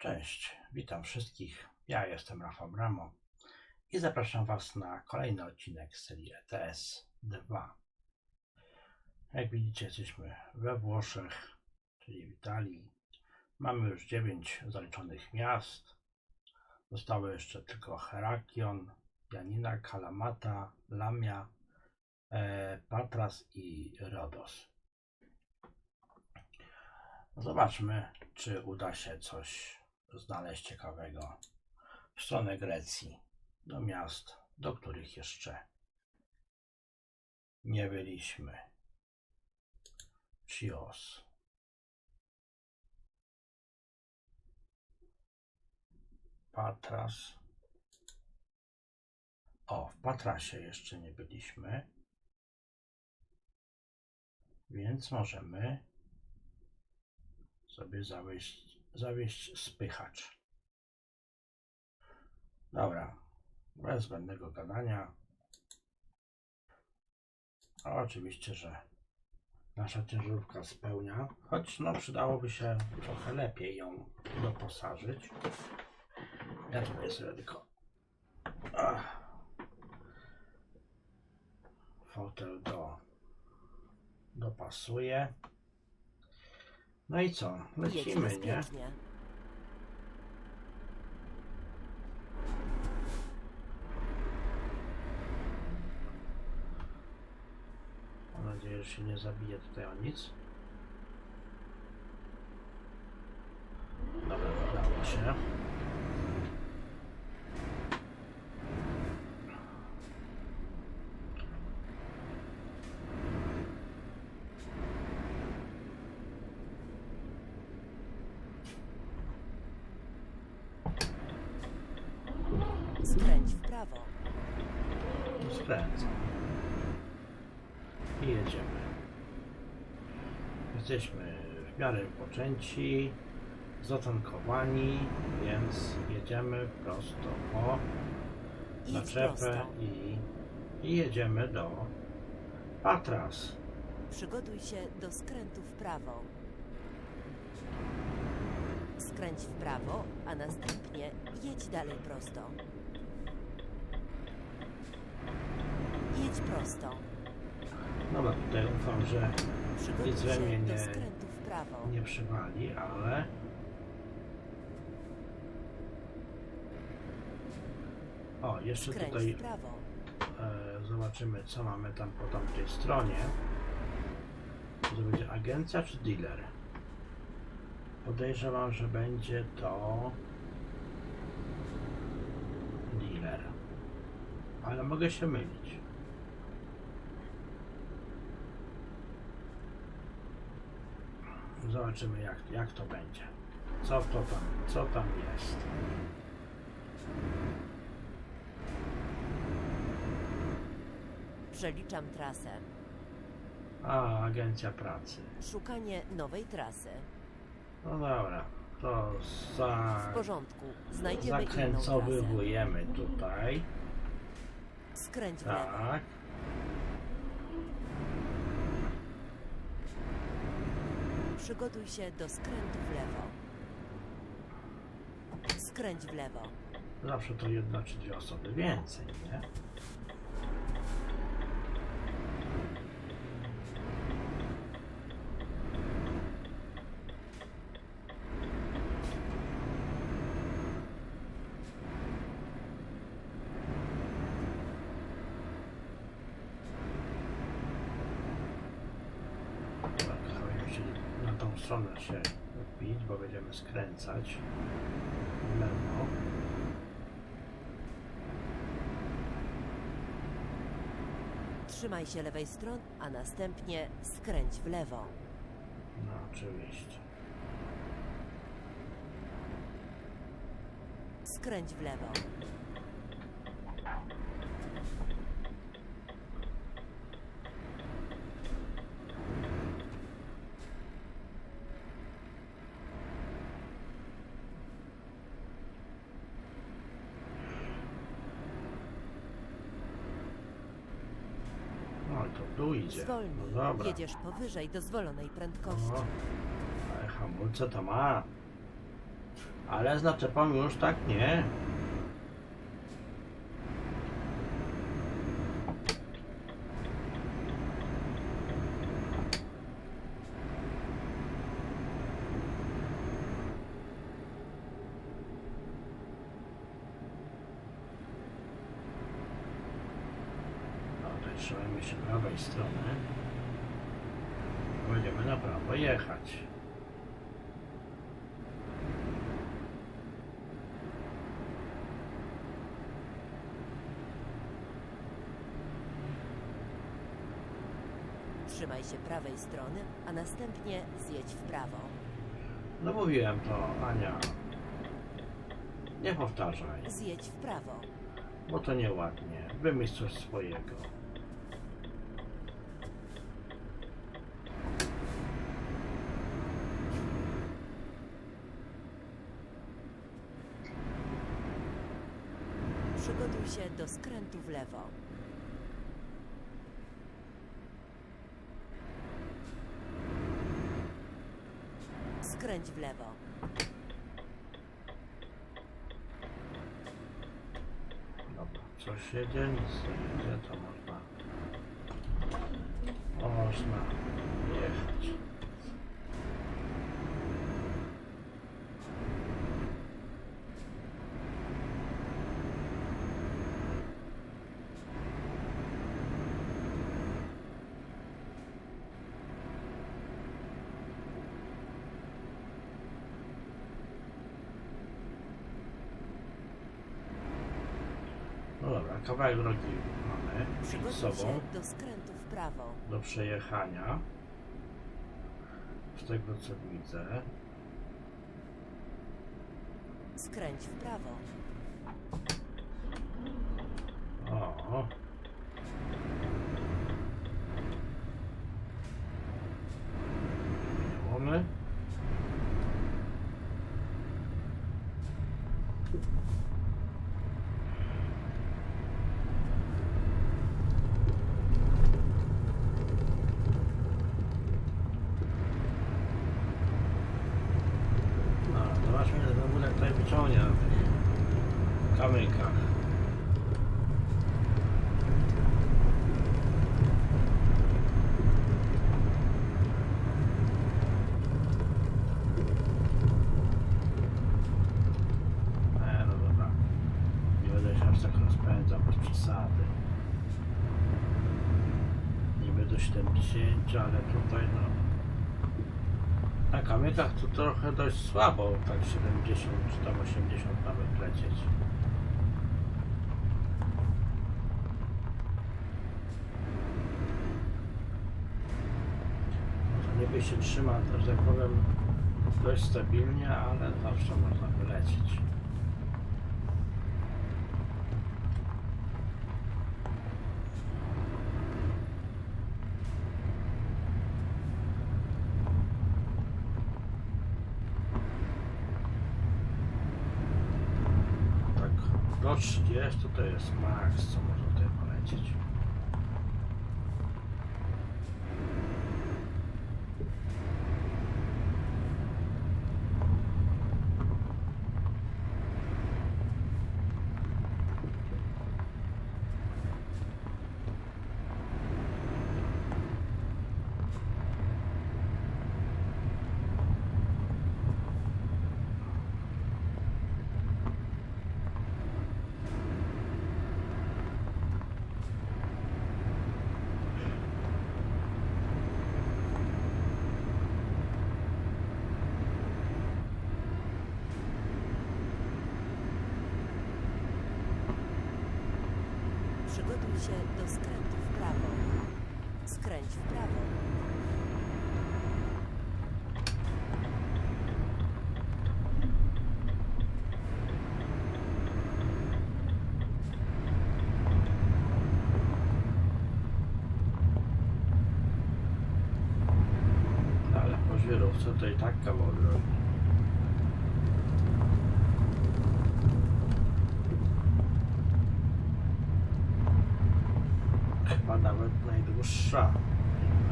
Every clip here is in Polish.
Cześć, witam wszystkich. Ja jestem Rafał Bramo i zapraszam Was na kolejny odcinek serii ETS 2. Jak widzicie, jesteśmy we Włoszech, czyli w Italii. Mamy już 9 zaliczonych miast. Zostały jeszcze tylko Herakion, Janina, Kalamata, Lamia, e, Patras i Rodos. Zobaczmy, czy uda się coś znaleźć ciekawego w stronę Grecji, do miast, do których jeszcze nie byliśmy. Chios. Patras. O, w Patrasie jeszcze nie byliśmy. Więc możemy sobie zawieść, zawieść spychacz. Dobra, bez zbędnego gadania. A oczywiście, że nasza ciężarówka spełnia, choć no przydałoby się trochę lepiej ją doposażyć. Ja tutaj sobie tylko ach, fotel do dopasuję. No i co? Jedź Lecimy, nie? Mam nadzieję, że się nie zabije tutaj o nic. Dobra, udało się. Skręć w prawo. Skręcam. I jedziemy. Jesteśmy w miarę poczęci, zatankowani, więc jedziemy prosto po naczepę i, i jedziemy do Patras. Przygotuj się do skrętu w prawo. Skręć w prawo, a następnie jedź dalej prosto. Jedź prosto. Dobra, tutaj ufam, że Przygotuj Nic we mnie się nie- do skrętu w prawo. nie przywali, ale o, jeszcze Skręć tutaj w prawo. e, zobaczymy, co mamy tam po tamtej stronie. To będzie agencja czy dealer? Podejrzewam, że będzie to dealer. Ale mogę się mylić. Zobaczymy jak, jak to będzie. Co to tam, co tam jest. Przeliczam trasę. A, agencja pracy. Szukanie nowej trasy. No dobra, to za, W porządku. Znajdziemy inną trasę. zakręcowywujemy tutaj. Skręć w lewo. Tak. Przygotuj się do skrętu w lewo. Skręć w lewo. Zawsze to jedna czy dwie osoby więcej, nie? Tak, będziemy chcieli na tą stronę się wbić, bo będziemy skręcać w lewo. Trzymaj się lewej strony, a następnie skręć w lewo. No oczywiście. Skręć w lewo. To tu idzie. Zwolnij. No dobra. Jedziesz powyżej dozwolonej prędkości. O, ale hamulce to ma. Ale z naczepą już tak nie. No to trzymajmy się prawej strony. Będziemy na prawo jechać. Trzymaj się prawej strony, a następnie zjedź w prawo. No mówiłem to, Ania. Nie powtarzaj, Zjedź w prawo. bo to nieładnie. Wymyśl coś swojego. Przygotuj się do skrętu w lewo. Skręć w lewo. Dobra, coś jedzie, nic nie to można. Można kawałek drogi mamy przed sobą do skrętu w prawo. do przejechania. Z tego co widzę. Skręć w prawo. O. Łomy. No, zobaczmy ile w ogóle tutaj wyciągnie na tych kamykach. E, no dobra. Nie będę się aż tak rozpędzał bez przesady. Niby do 70, ale tutaj no... Na kamykach to trochę dość słabo, tak 70 czy tam 80 nawet lecieć. Niby się trzyma, że tak powiem, dość stabilnie, ale zawsze można wylecieć. Tak, do 30 to jest maks, co można tutaj polecieć. Przygotuj się do skrętu w prawo. Skręć w prawo. Ale po żwirówce to i tak kawał drogi. dłuższa,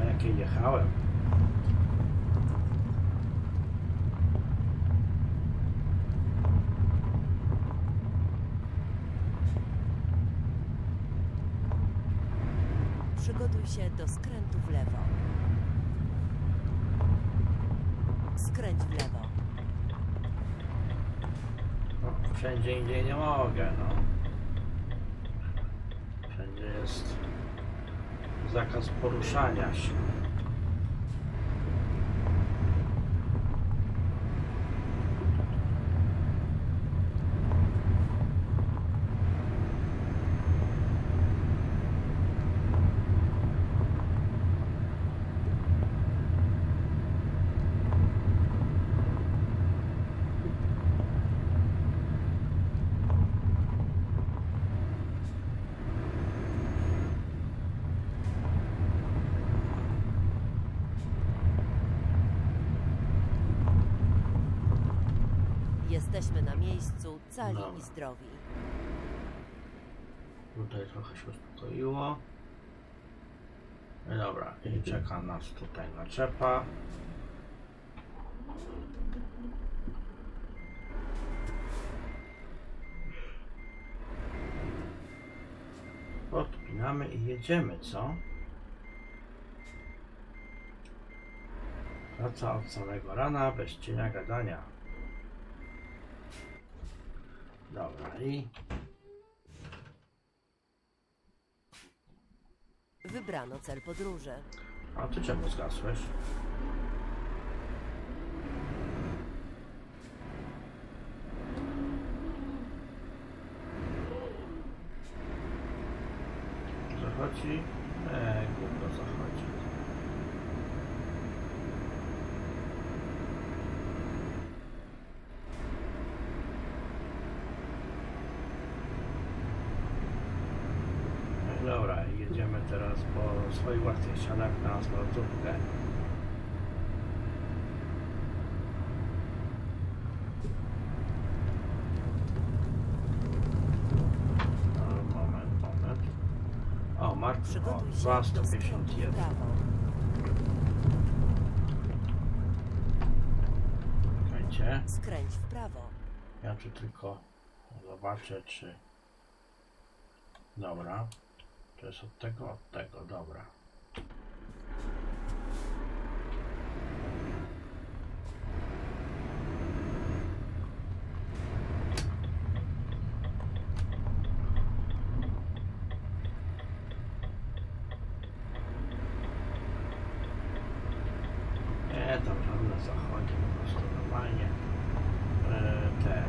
a jakie jechałem. Przygotuj się do skrętu w lewo. Skręć w lewo. No, wszędzie indziej nie mogę, no. Wszędzie jest zakaz poruszania się. Jesteśmy na miejscu, cali Dobra. i zdrowi. Tutaj trochę się uspokoiło. No dobra, i czeka nas tutaj naczepa. Podpinamy i jedziemy, co? Praca od samego rana, bez cienia gadania. Dobra, i Wybrano cel podróży. A ty czemu zgasłeś? Zachodzi? Eee, gówno zachodzi. No i Dobra, i jedziemy teraz po swoich własnych ścianach na sportówkę. O, Moment, moment. O, Mark, o, Przygotuj się do skrętu w 251. prawo. Czekajcie. Skręć w prawo. Ja tu tylko zobaczę, czy... Dobra. To jest od tego, od tego, dobra. Nie, tam żadne zachodzi, po prostu normalnie e, e,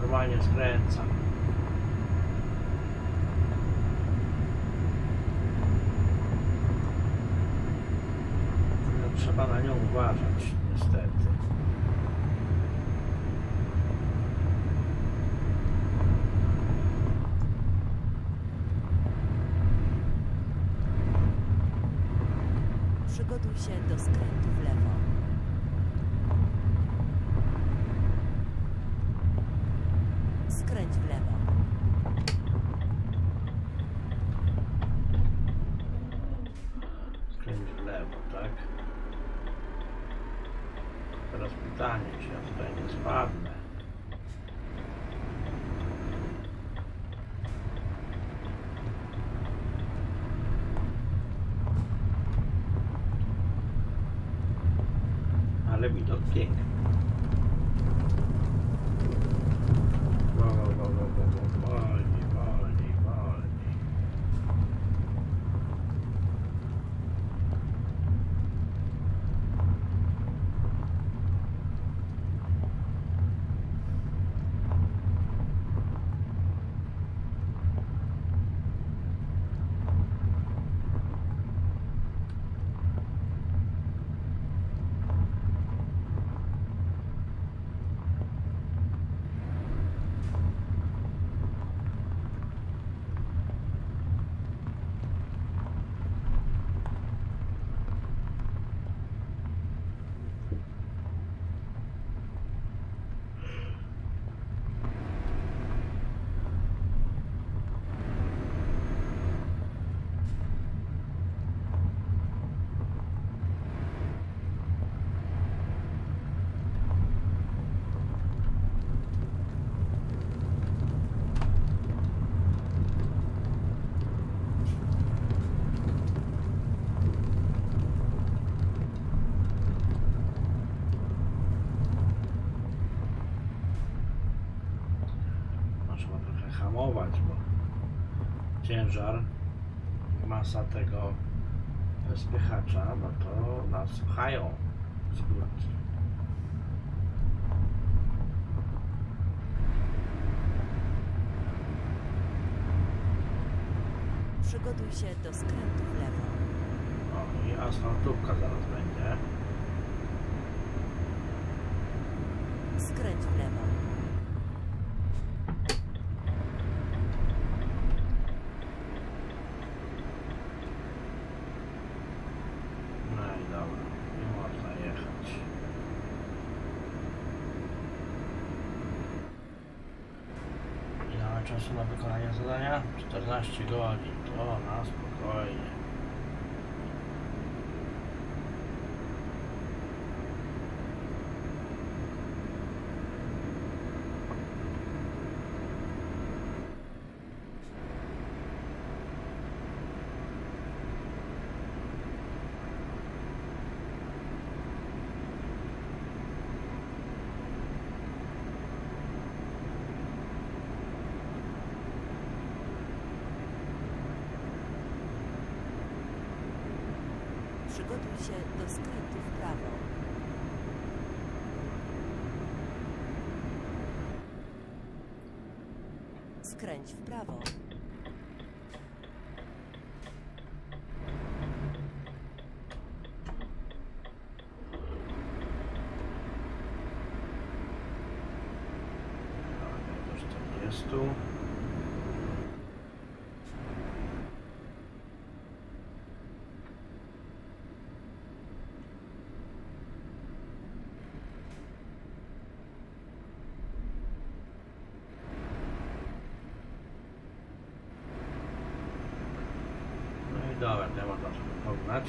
normalnie skręcam. No, trzeba na nią uważać, niestety. Przygotuj się do skrętu w lewo. Skręć w lewo. Skręć w lewo, tak? Teraz pytanie, czy ja tutaj ciężar, masa tego spychacza, no to nas pchają z górki. Przygotuj się do skrętu w lewo. O, i asfaltówka zaraz będzie. Skręć w lewo. No i dobra, nie można jechać. Ile mamy czasu na wykonanie zadania? 14 godzin, to na spokojnie. Przygotuj się do skrętu w prawo. Skręć w prawo. Dobra, do 40. No i dobra, to można sobie pognać.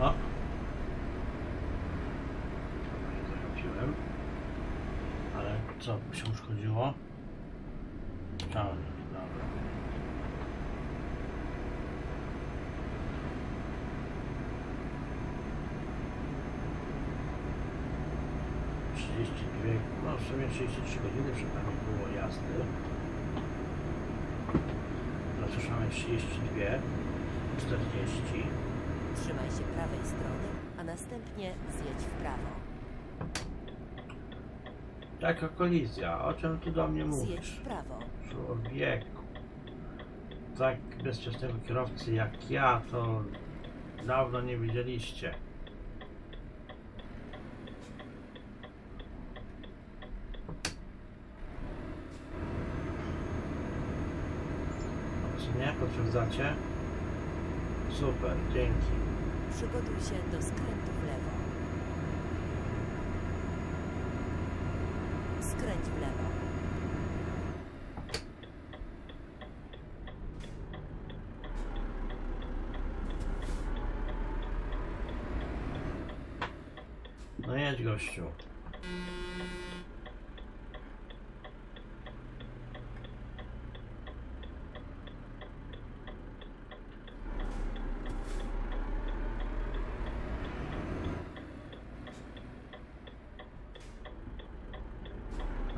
O! Dobra, nie zahaczyłem. Ale co się uszkodziło? Ciągnik, dobra. Trzydzieści dwie, no w sumie 33 godziny przed nami było jazdy. Mamy 32, 40. Trzymaj się prawej strony, a następnie zjedź w prawo. Jaka kolizja? O czym ty do mnie Zjedź mówisz? w prawo. Człowieku. Tak bezczesnego kierowcy jak ja, to dawno nie widzieliście. Czy nie? Potwierdzacie? Super, dzięki. Przygotuj się do skrętu w lewo. Skręć w lewo. No jedź gościu.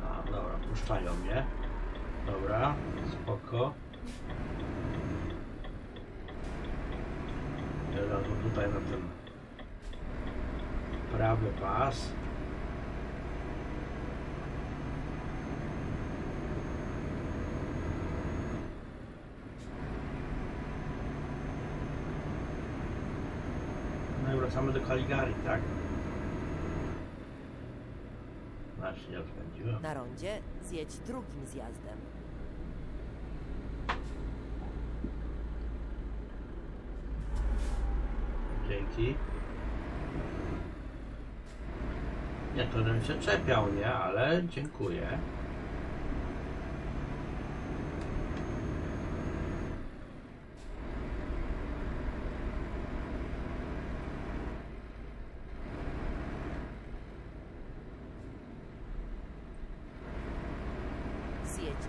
A, dobra, puszczają mnie. Dobra, spoko. Ja razu tutaj na ten prawy pas. No i wracamy do Caligari, tak? Nie odpędziłem. Na rondzie zjedź drugim zjazdem. Dzięki. Nie, to bym się czepiał, nie? Ale dziękuję.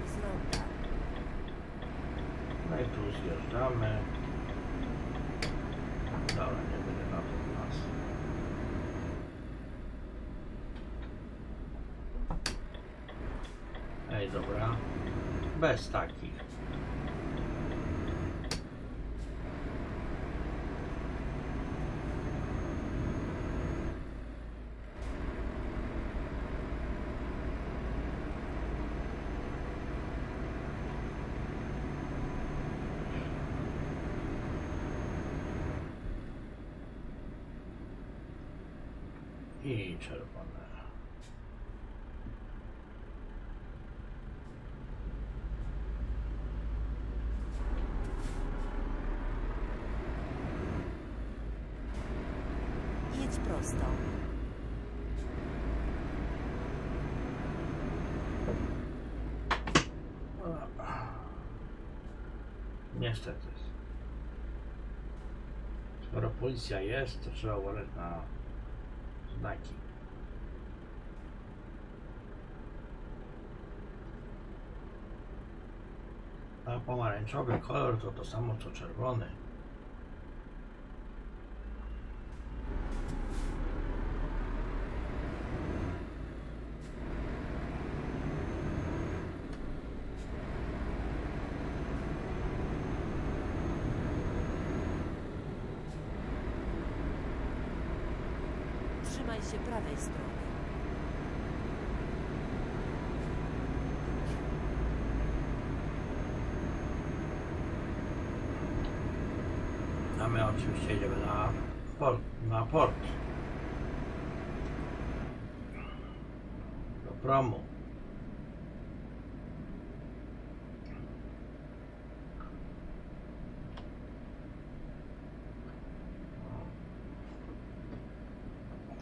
z ronda. No i tu zjeżdżamy. Dobra, nie będzie na to u nas. Ej, dobra. Bez takich. I czerwone. Jedź prosto. Niestety. Skoro policja jest, to trzeba uważać na znaki. A pomarańczowy kolor to to samo co czerwony. Trzymaj się prawej strony. A my oczywiście jedziemy na port. Na port. Do promu.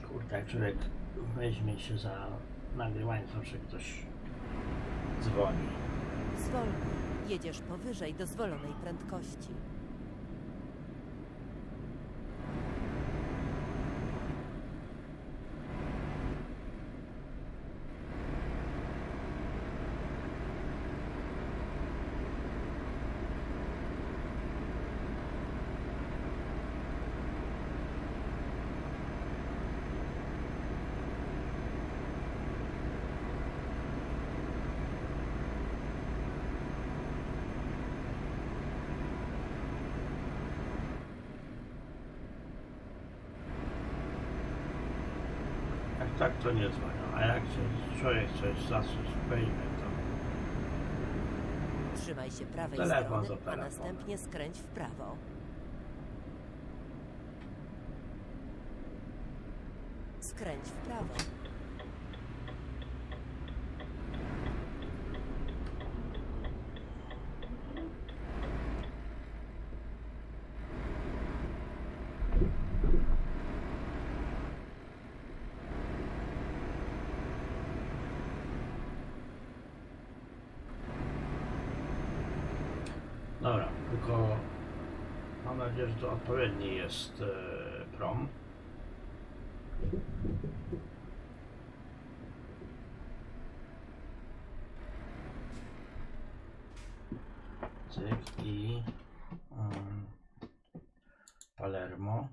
Kurde, jak człowiek weźmie się za nagrywanie, zawsze ktoś dzwoni. Zwolnij. Jedziesz powyżej dozwolonej prędkości. Tak, to nie dzwonią, a jak się człowiek coś zacząć weźmie, to Trzymaj się prawej Telefon strony, a następnie skręć w prawo. Skręć w prawo. Dobra, tylko mam nadzieję, że to odpowiedni jest e, prom. Cyk i Palermo.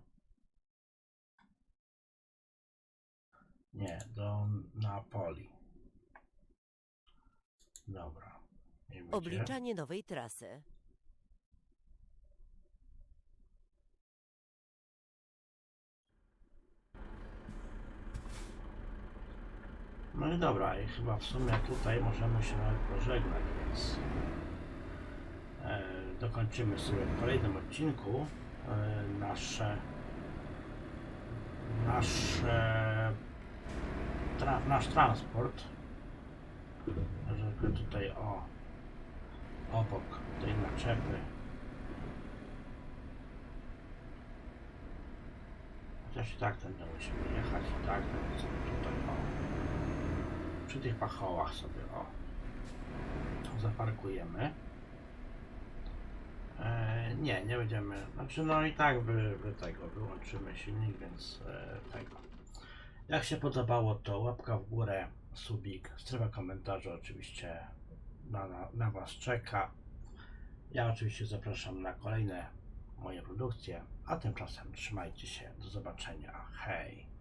Nie, do Napoli. Dobra. Obliczanie nowej trasy. No i dobra, i chyba w sumie tutaj możemy się nawet pożegnać, więc e, dokończymy sobie w kolejnym odcinku e, nasze nasze tra, nasz transport. Żeby tutaj o obok tej naczepy Chociaż i tak tędy musimy jechać i tak, sobie tutaj o przy tych pachołach sobie o zaparkujemy. E, nie, nie będziemy. Znaczy no i tak wy, wy tego wyłączymy silnik, więc e, tego. Jak się podobało, to łapka w górę, subik, strefa komentarzy oczywiście na, na, na Was czeka. Ja oczywiście zapraszam na kolejne moje produkcje, a tymczasem trzymajcie się. Do zobaczenia. Hej!